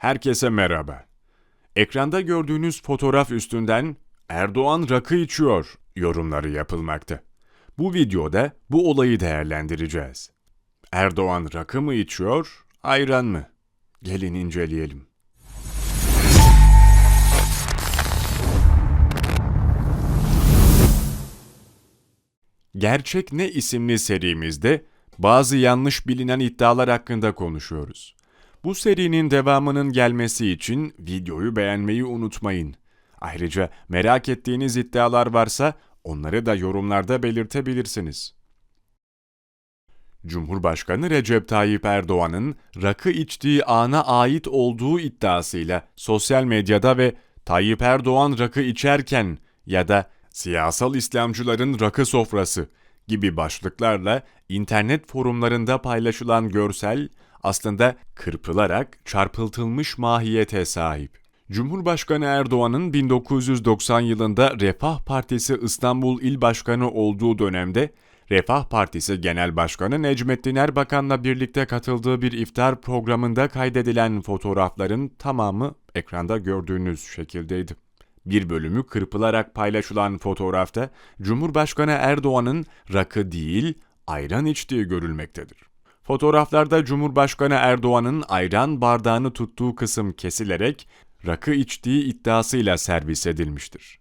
Herkese merhaba. Ekranda gördüğünüz fotoğraf üstünden Erdoğan rakı içiyor yorumları yapılmakta. Bu videoda bu olayı değerlendireceğiz. Erdoğan rakı mı içiyor, ayran mı? Gelin inceleyelim. Gerçek Ne isimli serimizde bazı yanlış bilinen iddialar hakkında konuşuyoruz. Bu serinin devamının gelmesi için videoyu beğenmeyi unutmayın. Ayrıca merak ettiğiniz iddialar varsa onları da yorumlarda belirtebilirsiniz. Cumhurbaşkanı Recep Tayyip Erdoğan'ın rakı içtiği ana ait olduğu iddiasıyla sosyal medyada ve Tayyip Erdoğan rakı içerken ya da siyasal İslamcıların rakı sofrası gibi başlıklarla internet forumlarında paylaşılan görsel aslında kırpılarak çarpıtılmış mahiyete sahip. Cumhurbaşkanı Erdoğan'ın 1990 yılında Refah Partisi İstanbul İl Başkanı olduğu dönemde Refah Partisi Genel Başkanı Necmettin Erbakan'la birlikte katıldığı bir iftar programında kaydedilen fotoğrafların tamamı ekranda gördüğünüz şekildeydi. Bir bölümü kırpılarak paylaşılan fotoğrafta Cumhurbaşkanı Erdoğan'ın rakı değil, ayran içtiği görülmektedir. Fotoğraflarda Cumhurbaşkanı Erdoğan'ın ayran bardağını tuttuğu kısım kesilerek rakı içtiği iddiasıyla servis edilmiştir.